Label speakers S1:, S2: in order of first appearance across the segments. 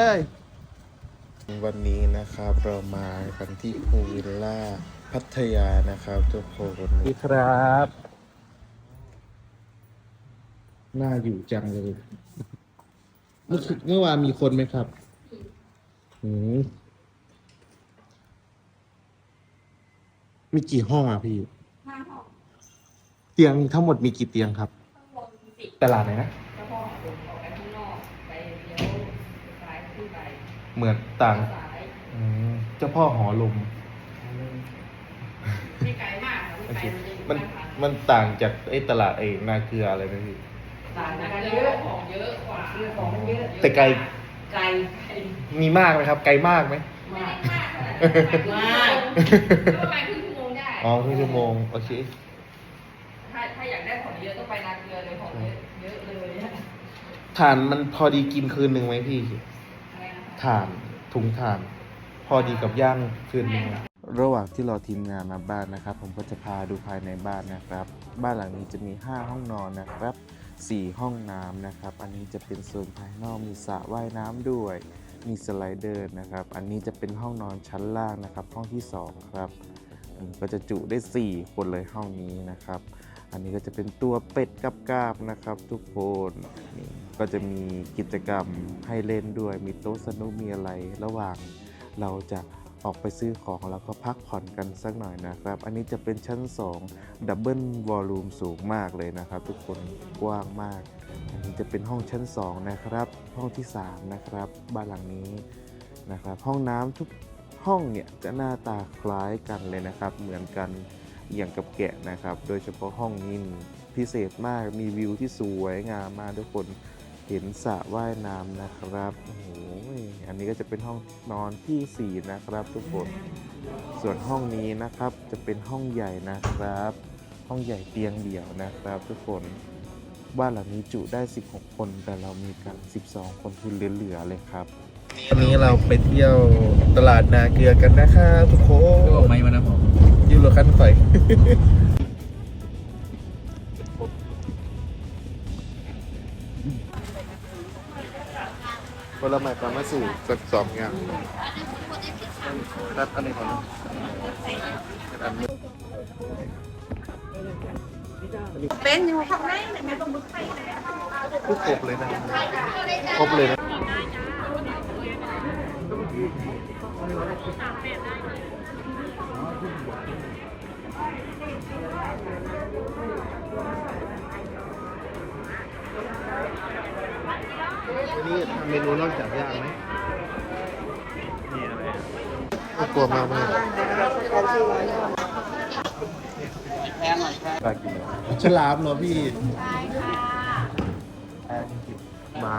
S1: เลยวันนี้นะครับเรามากันที่พูลวิลล่าพัทยานะครับทุกคน
S2: ดีครับ
S1: น่าอยู่จังเลยเมื่อคืนเมื่อวานมีคนไหมครับอืมมีกี่ห้องอะพี่
S3: ห้าห้อง
S1: เตียงทั้งหมดมีกี่เตียงครับ
S3: ข้างบนสิบ
S2: ตลาดไหนนะ
S3: เจ้าพ่อหงออกไปข้างนอกไปเลี้ยวซ้ายขึ้นไป
S1: เหมือนต่าง
S3: ซ้าย
S1: อืมเจ้าพ่อหอลม
S3: ไม่ไกลมากค่ะ
S1: โอ
S3: ไม่
S1: เค
S3: ไกลมันจะอยู่
S1: มัน
S3: ข้างทาง
S1: มันต่างจากไอ้ตลาดไอ้นาเกลืออะไรไหมพี่
S3: ต่างกันเยอะของเยอะกว่าของมันเยอะ
S1: แต่ไกล
S3: ไกล ไกล
S1: มีมากไหมครับ ไกลมากไหม
S3: มากมากมาก ประมาณครึ่งชั่วโมงได้
S1: อ๋อครึ่งชั่วโมง โอเค
S3: ถ้าถ้าอยากได้ของเยอะต้องไปนาเกลือเลยของเยอะเยอะเลยอะ
S1: ถ่านมันพอดีกินคืนหนึ่งไหมพี่
S3: อะไรนะคะ
S1: ถ่านถุงถ่าน พอดีกับย่างคืนนึงระหว่างที่รอทีมงานมาบ้านนะครับ ผมก็จะพาดูภายในบ้านนะครับ บ้านหลังนี้จะมี 5 ห้องนอนนะครับ 4 ห้องน้ำนะครับ อันนี้จะเป็นโซนภายนอกมีสระว่ายน้ำด้วย มีสไลเดอร์นะครับ อันนี้จะเป็นห้องนอนชั้นล่างนะครับ ห้องที่ 2 ครับก็จะจุได้ 4 คนเลยห้องนี้นะครับ อันนี้ก็จะเป็นตัวเป็ดกับกาบนะครับ ทุกคนนี่ ก็จะมีกิจกรรมให้เล่นด้วย มีโต๊ะสนุกมีอะไร ระหว่างเราจะออกไปซื้อของแล้วก็พักผ่อนกันสักหน่อยนะครับ อันนี้จะเป็นชั้น 2 ดับเบิลวอลลุ่มสูงมากเลยนะครับ ทุกคนกว้างมาก อันนี้จะเป็นห้องชั้น 2 นะครับ ห้องที่ 3 นะครับ บ้านหลังนี้นะครับ ห้องน้ำทุกห้องเนี่ยจะหน้าตาคล้ายกันเลยนะครับ เหมือนกันอย่างกับแกะนะครับ โดยเฉพาะห้องนี้พิเศษมากมีวิวที่สวยงามมากทุกคน เห็นสระว่ายน้ำนะครับโอ้โหอันนี้ก็จะเป็นห้องนอนที่ 4 นะครับทุกคน ส่วนห้องนี้นะครับจะเป็นห้องใหญ่นะครับ ห้องใหญ่เตียงเดี่ยวนะครับ ทุกคน บ้านหลังนี้จุได้ 16 คน แต่เรามีกัน 12 คนคือเหลือๆเลยครับวันนี้เราไปเที่ยวตลาดนาเกลือกันนะครับทุกคน
S2: ก็ไม่มานะผม
S1: ยืนรถคันไฟ ผลไม้ปลามาสู่สักสองอย่างนัดอันนี้ก่อนนะอันนี้
S3: เป็นอยู่ข้างในเนี่ยแม่ต้องมุดไปนะ
S1: ครบเลยนะครบเลยนะสามแปดได้ นี่ทำเมนูนอกจากย่างไหมมีอะไรกลัวมากไหมปลากินฉลามเหรอพี่หมา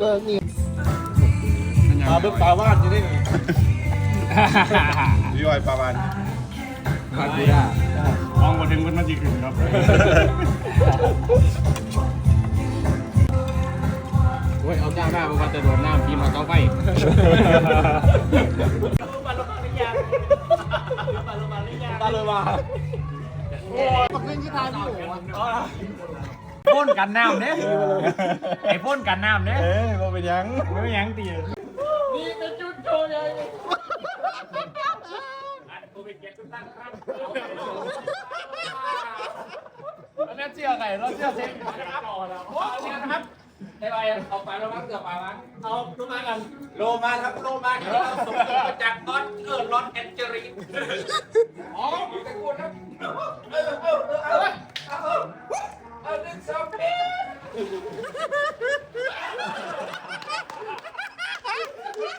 S1: ก็นี่
S2: ปลาบึกปลาวาดอยู่นี่
S4: พี่วายปลาวาน
S2: ปลากูได้
S4: มองมาถึงมันมาจีขึ้นครับ
S2: โอ้ยเอาหน้าหน้ามันก็จะโดนน้ำพีมาเตาไฟ
S4: ตาเลยมา
S5: พ่นกันน้ำเนี่ยไอ้พ่นกันน้ำเนี่ย
S4: เอ้ยมาเป็นยัง
S5: ไม่ยังตี
S2: อันนี้เชื่อไงเราเชื่อเซ็ง
S5: นะครับไอ้ใบเอาไปแล้วมั้งเกือบไปมั้ง
S2: เอาดูมากัน
S5: โลมาครับโลมาเดี๋ยวเราส่งมาจากนอตเออรอนแอนเจลีนอ๋อ